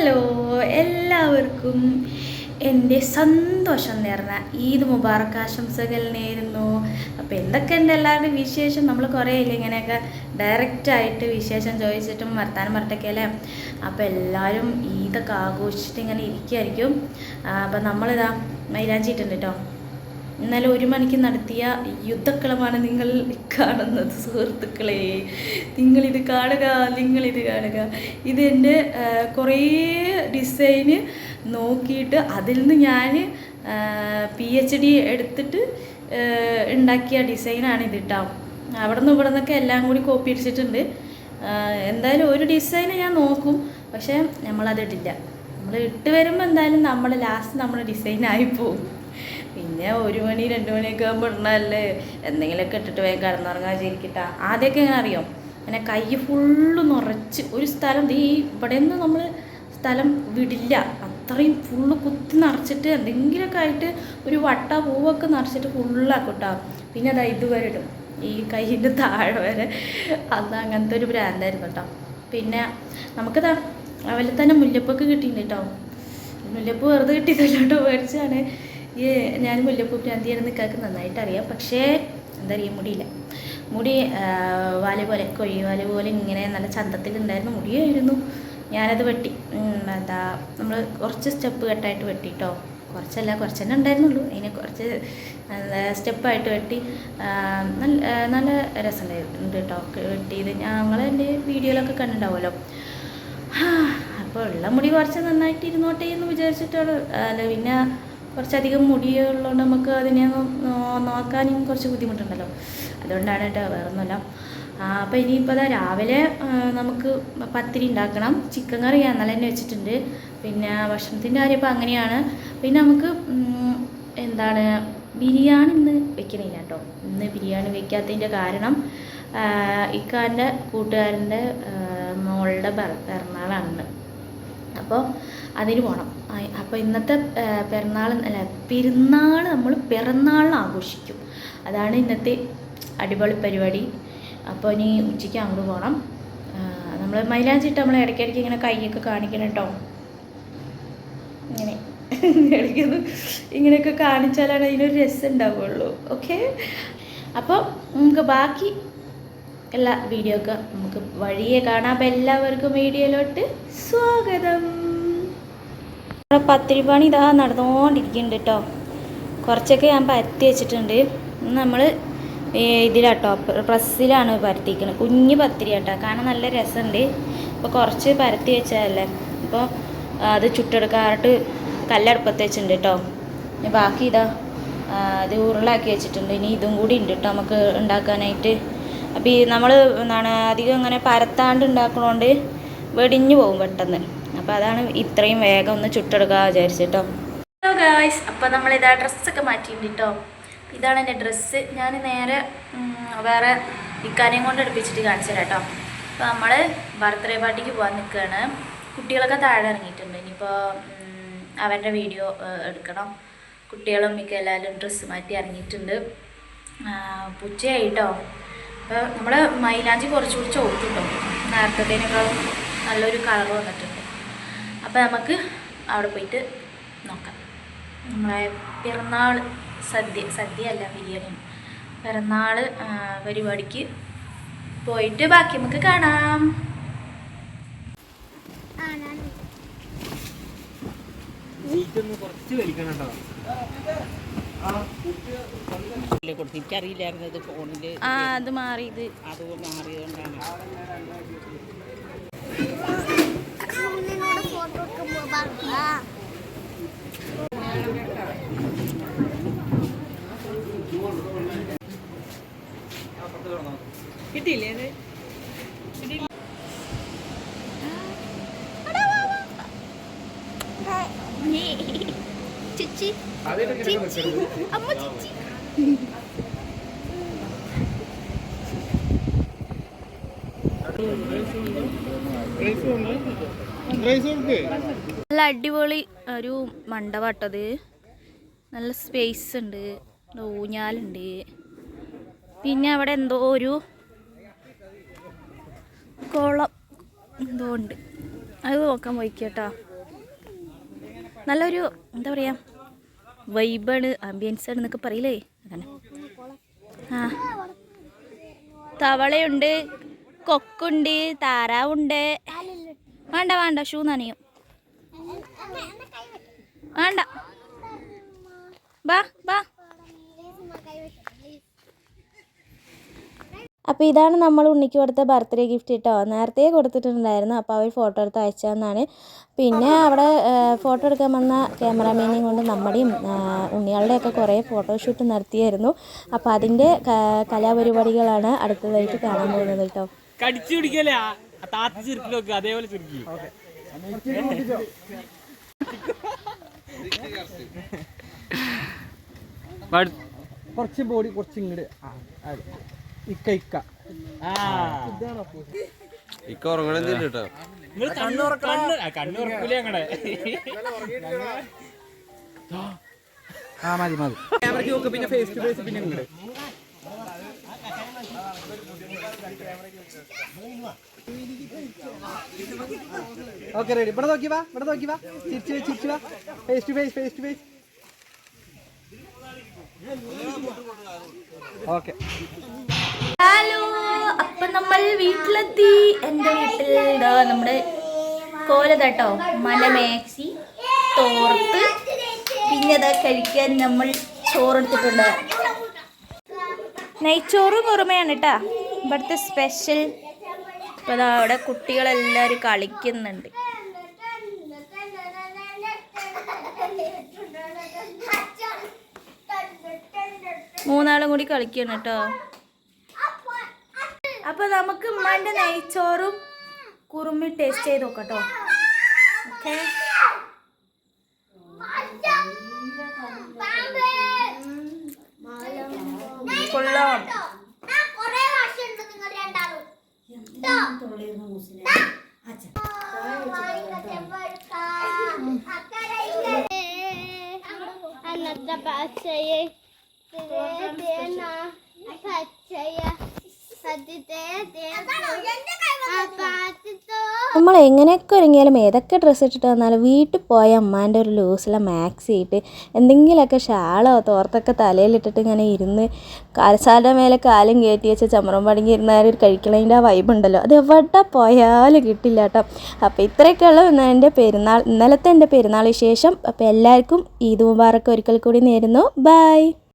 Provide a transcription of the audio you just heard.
Hello എല്ലാവർക്കും എന്റെ സന്തോഷം നേർന്ന ഈദ് മുബാറക്ക് ആശംസകൾ നേരുന്നു. അപ്പോൾ എന്തൊക്കെ ഉണ്ട് എല്ലാവരുടെയും വിശേഷം? നമ്മൾ കുറേ ഇല്ല ഇങ്ങനെയൊക്കെ ഡയറക്റ്റായിട്ട് വിശേഷം ചോദിച്ചിട്ടും വർത്താനം പറഞ്ഞിട്ടൊക്കെ അല്ലേ? അപ്പോൾ എല്ലാവരും ഈദൊക്കെ ആഘോഷിച്ചിട്ട് ഇങ്ങനെ ഇരിക്കുമായിരിക്കും അപ്പോൾ നമ്മളിതാ മൈലാഞ്ചിട്ടുണ്ട് കേട്ടോ. ഇന്നലെ ഒരു മണിക്ക് നടത്തിയ യുദ്ധക്കളമാണ് നിങ്ങൾ കാണുന്നത് സുഹൃത്തുക്കളെ. നിങ്ങളിത് കാണുക നിങ്ങളിത് കാണുക. ഇതെന്റെ കുറേ ഡിസൈന് നോക്കിയിട്ട് അതിൽ നിന്ന് ഞാൻ പി എച്ച് ഡി എടുത്തിട്ട് ഉണ്ടാക്കിയ ഡിസൈനാണ് ഇത് കേട്ടോ അവിടെ നിന്ന് ഇവിടെ നിന്നൊക്കെ എല്ലാം കൂടി കോപ്പി അടിച്ചിട്ടുണ്ട്. എന്തായാലും ഒരു ഡിസൈൻ ഞാൻ നോക്കും. പക്ഷേ നമ്മളതിട്ടില്ല. നമ്മൾ ഇട്ട് വരുമ്പോൾ എന്തായാലും നമ്മൾ ലാസ്റ്റ് നമ്മുടെ ഡിസൈനായി പോകും. പിന്നെ ഒരു മണി രണ്ട് മണിയൊക്കെ ആകുമ്പോൾ ഇടണല്ലേ എന്തെങ്കിലുമൊക്കെ ഇട്ടിട്ട് വേഗം കിടന്നുറങ്ങാൻ ശരിക്കിട്ടാ ആദ്യമൊക്കെ എങ്ങനെ അറിയാം? അങ്ങനെ കൈ ഫുള്ള് നിറച്ച് ഒരു സ്ഥലം ഈ ഇവിടെ നിന്ന് നമ്മൾ സ്ഥലം വിടില്ല. അത്രയും ഫുള്ള് കുത്തി നിറച്ചിട്ട് എന്തെങ്കിലുമൊക്കെ ആയിട്ട് ഒരു വട്ട പൂവൊക്കെ നിറച്ചിട്ട് ഫുള്ളാക്കൂട്ടാ പിന്നെ അതാ ഇതുവരെ ഇടും. ഈ കൈയിന്റെ താഴെ വരെ. അന്ന് അങ്ങനത്തെ ഒരു ബ്രാൻഡായിരുന്നു കേട്ടോ. പിന്നെ നമുക്കതാ അവലെ തന്നെ മുല്ലപ്പൊക്കെ കിട്ടിയിട്ടുണ്ട് കേട്ടോ. മുല്ലപ്പ് വെറുതെ കിട്ടിയിട്ടില്ല കേട്ടോ. മേടിച്ചാണ് ഈ ഞാൻ മുല്ലപ്പൂ ഭ്രാന്തിയാണ് നിൽക്കാക്ക് നന്നായിട്ട് അറിയാം പക്ഷേ എന്താ പറയുക മുടിയില്ല. മുടി വാല പോലെ കൊഴി വാല പോലെ ഇങ്ങനെ നല്ല ചന്തത്തിലുണ്ടായിരുന്നു മുടിയായിരുന്നു. ഞാനത് വെട്ടി. എന്താ നമ്മൾ കുറച്ച് സ്റ്റെപ്പ് കെട്ടായിട്ട് വെട്ടി കേട്ടോ കുറച്ചല്ല കുറച്ച് തന്നെ ഉണ്ടായിരുന്നുള്ളൂ. അതിനെ കുറച്ച് സ്റ്റെപ്പായിട്ട് വെട്ടി നല്ല നല്ല രസമുണ്ടായിരുന്നു കേട്ടോ വെട്ടിയത്. ഞങ്ങൾ എന്റെ വീഡിയോയിലൊക്കെ കണ്ടിട്ടുണ്ടാവുമല്ലോ. അപ്പോൾ ഉള്ള മുടി കുറച്ച് നന്നായിട്ട് ഇരുന്നോട്ടെ എന്ന് വിചാരിച്ചിട്ടാണ്. അല്ല പിന്നെ കുറച്ചധികം മുടിയുള്ളതുകൊണ്ട് നമുക്ക് അതിനെ നോക്കാനും കുറച്ച് ബുദ്ധിമുട്ടുണ്ടല്ലോ. അതുകൊണ്ടാണ് കേട്ടോ വേറെ ഒന്നുമില്ല അപ്പോൾ ഇനിയിപ്പോൾ അതാ രാവിലെ നമുക്ക് പത്തിരി ഉണ്ടാക്കണം. ചിക്കൻ കറി നല്ല തന്നെ വെച്ചിട്ടുണ്ട്. പിന്നെ ഭക്ഷണത്തിന്റെ കാര്യം ഇപ്പോൾ അങ്ങനെയാണ്. പിന്നെ നമുക്ക് എന്താണ് ബിരിയാണി ഇന്ന് വെക്കണില്ല കേട്ടോ. ഇന്ന് ബിരിയാണി വെക്കാത്തതിന്റെ കാരണം ഇക്കാന്റെ കൂട്ടുകാരന്റെ മോളുടെ പിറ- പിറന്നാളാണ് അപ്പോൾ അതിന് പോകണം. അപ്പോൾ ഇന്നത്തെ പിറന്നാൾ അല്ല പെരുന്നാൾ നമ്മൾ പിറന്നാളിന് ആഘോഷിക്കും. അതാണ് ഇന്നത്തെ അടിപൊളി പരിപാടി. അപ്പോൾ ഇനി ഉച്ചയ്ക്ക് അങ്ങോട്ട് പോകണം. നമ്മൾ മൈലാഞ്ചിട്ട് നമ്മൾ ഇടയ്ക്കിടയ്ക്ക് ഇങ്ങനെ കൈയൊക്കെ കാണിക്കണം കേട്ടോ. ഇങ്ങനെ. ഇടയ്ക്കൊന്ന് ഇങ്ങനെയൊക്കെ കാണിച്ചാലാണ് അതിനൊരു രസം ഉണ്ടാവുള്ളൂ ഓക്കെ അപ്പോൾ നമുക്ക് ബാക്കി എല്ലാ വീഡിയോ ഒക്കെ നമുക്ക് വഴിയെ കാണാം. അപ്പം എല്ലാവർക്കും വീഡിയോയിലോട്ട് സ്വാഗതം. നമ്മുടെ പത്തിരി പണി ഇതാ നടന്നുകൊണ്ടിരിക്കുന്നുണ്ട് കേട്ടോ. കുറച്ചൊക്കെ ഞാൻ പരത്തി വെച്ചിട്ടുണ്ട്. നമ്മൾ ഇതിലാട്ടോ പ്രസ്സിലാണ് പരത്തിക്കുന്നത് കുഞ്ഞ് പത്തിരി കേട്ടോ കാണാൻ നല്ല രസമുണ്ട്. അപ്പോൾ കുറച്ച് പരത്തി വെച്ചതല്ലേ. അപ്പോൾ അത് ചുട്ടെടുക്കാറായിട്ട് കല്ലടുപ്പത്ത് വെച്ചിട്ടുണ്ട് കേട്ടോ. ബാക്കി ഇതാ അത് ഉരുളാക്കി വെച്ചിട്ടുണ്ട്. ഇനി ഇതും കൂടി ഉണ്ട് കേട്ടോ നമുക്ക് ഉണ്ടാക്കാനായിട്ട്. അപ്പോൾ ഈ നമ്മൾ എന്താണ് അധികം ഇങ്ങനെ പരത്താണ്ട് ഉണ്ടാക്കണോണ്ട് വെടിഞ്ഞു പോകും പെട്ടെന്ന്. അപ്പോൾ അതാണ് ഇത്രയും വേഗം ഒന്ന് ചുട്ടെടുക്കാൻ വിചാരിച്ചിട്ടോ. ഹലോ ഗായ്സ് അപ്പോൾ നമ്മളിതാ ഡ്രസ്സൊക്കെ മാറ്റിയിട്ടുണ്ട് കേട്ടോ ഇതാണ് എന്റെ ഡ്രസ്സ്. ഞാൻ നേരെ വേറെ ഇക്കാനെയും കൊണ്ട് എടുപ്പിച്ചിട്ട് കാണിച്ചു തരാം കേട്ടോ അപ്പോൾ നമ്മൾ ബർത്ത്ഡേ പാർട്ടിക്ക് പോകാൻ നിൽക്കുകയാണ് കുട്ടികളൊക്കെ താഴെ ഇറങ്ങിയിട്ടുണ്ട്. ഇനിയിപ്പോൾ അവരുടെ വീഡിയോ എടുക്കണം. കുട്ടികളും മിക്ക എല്ലാവരും ഡ്രസ്സ് മാറ്റി ഇറങ്ങിയിട്ടുണ്ട്. പുച്ചയായി കേട്ടോ അപ്പോൾ നമ്മൾ മൈലാഞ്ചി കുറച്ചുകൂടി കേട്ടോ നേരത്തേനേക്കാളും നല്ലൊരു കളർ വന്നിട്ടുണ്ട്. അപ്പോൾ നമുക്ക് അവിടെ പോയിട്ട് നോക്കാം. നമ്മളെ പിറന്നാൾ സദ്യ സദ്യ അല്ല ബിരിയാണി പിറന്നാൾ പരിപാടിക്ക് പോയിട്ട് ബാക്കി നമുക്ക് കാണാം. കുറച്ച് വലിക്കണം കേട്ടോ. എനിക്കറിയില്ലായിരുന്നു ഇത് ഫോണിൽ ആ അത് കിട്ടി മാറിയതുകൊണ്ടാണ്. കിട്ടിയില്ലേ അത് ചിച്ചി. അമ്മ ചിച്ചി. നല്ല അടിപൊളി ഒരു മണ്ഡപട്ടത്. നല്ല സ്പേസ് ഉണ്ട്. ഊഞ്ഞാലുണ്ട്. പിന്നെ അവിടെ എന്തോ ഒരു കുളം എന്തോ ഉണ്ട്. അത് നോക്കാൻ പോയി കേട്ടോ. നല്ലൊരു എന്താ പറയുക വൈബാണ് ആംബിയൻസ് ആണ് എന്നൊക്കെ പറയില്ലേ? അങ്ങനെ. ആ. തവളയുണ്ട് കൊക്കുണ്ട് താറാവുണ്ട്. വേണ്ട വേണ്ട ഷൂ നനയും. വേണ്ട. ബാ ബാ. അപ്പോൾ ഇതാണ് നമ്മൾ ഉണ്ണിക്ക് കൊടുത്ത ബർത്ത്ഡേ ഗിഫ്റ്റ് കേട്ടോ നേരത്തെ കൊടുത്തിട്ടുണ്ടായിരുന്നു. അപ്പോൾ അവർ ഫോട്ടോ എടുത്ത് അയച്ചതെന്നാണ്. പിന്നെ അവിടെ ഫോട്ടോ എടുക്കാൻ വന്ന ക്യാമറാമാനെയും കൊണ്ട് നമ്മുടെയും ഉണ്ണികളുടെയൊക്കെ കുറേ ഫോട്ടോഷൂട്ട് നടത്തിയായിരുന്നു. അപ്പോൾ അതിന്റെ കലാപരിപാടികളാണ് അടുത്തതായിട്ട് കാണാൻ പോകുന്നത് കേട്ടോ കടിച്ചു പിടിക്കല്ലേ താത്ത ചിരിക്കി നോക്കുക അതേപോലെ ചിരിക്കി. കുറച്ച് ബോഡി കുറച്ച് ഇങ്ങോട്ട് ഇക്ക ഇക്ക. ഇക്ക ഉറങ്ങണെന്നില്ല കേട്ടോ. കണ്ണുറക്കൂലേ ഞങ്ങടെ. ആ മതി മതി. ക്യാമറയ്ക്ക് നോക്ക് പിന്നെ ഫേസ് ടു ഫേസ് പിന്നെ ഇങ്ങോട്ട് ഓക്കെ റെഡി ഇവിടെ നോക്കി വാ ഇവിടെ നോക്കി വാ. ചിരിച്ചു ചിരിച്ചു വാ. Face to face face to face okay. Hello അപ്പൊ നമ്മൾ വീട്ടിലെത്തി. എന്റെ വീട്ടിൽ ഇതാ നമ്മുടെ കോലതട്ടോ മലമേക്സി തോർത്ത്. പിന്നെ അതാ കഴിക്കാൻ നമ്മൾ ചോറെടുത്തിട്ടുണ്ട്. നെയ്ച്ചോറും കുറുമയാണ് കേട്ടാ ഇവിടുത്തെ സ്പെഷ്യൽ ഇപ്പൊ അതാ അവിടെ കുട്ടികളെല്ലാരും കളിക്കുന്നുണ്ട്. മൂന്നാളും കൂടി കളിക്കണം കേട്ടോ അപ്പൊ നമുക്ക് ഉമ്മാന്റെ നെയ്ച്ചോറും കുറുമി ടേസ്റ്റ് ചെയ്ത് നോക്കട്ടോ. കൊള്ളാം. അന്നത്തെ പച്ചയെ പച്ചയ. നമ്മൾ എങ്ങനെയൊക്കെ ഒരുങ്ങിയാലും ഏതൊക്കെ ഡ്രസ്സ് ഇട്ടിട്ട് വന്നാലും വീട്ടിൽ പോയ അമ്മാന്റെ ഒരു ലൂസിലെ മാക്സി ഇട്ട് എന്തെങ്കിലുമൊക്കെ ഷാളോ തോർത്തൊക്കെ തലയിലിട്ടിട്ട് ഇങ്ങനെ ഇരുന്ന് കാലസാലിന്റെ മേലെ കാലും കയറ്റി വെച്ച് ചമറം പടങ്ങി ഇരുന്നാൽ ഒരു കഴിക്കണതിന്റെ ആ വൈബുണ്ടല്ലോ അത് എവിടെ പോയാലും കിട്ടില്ല കേട്ടോ. അപ്പോൾ ഇത്രയൊക്കെയുള്ള ഉള്ള എന്റെ പെരുന്നാൾ ഇന്നലത്തെ എന്റെ പെരുന്നാൾ വിശേഷം. അപ്പോൾ എല്ലാവർക്കും ഈദ് മുബാറക്ക് ഒരിക്കൽ കൂടി നേരുന്നു. ബൈ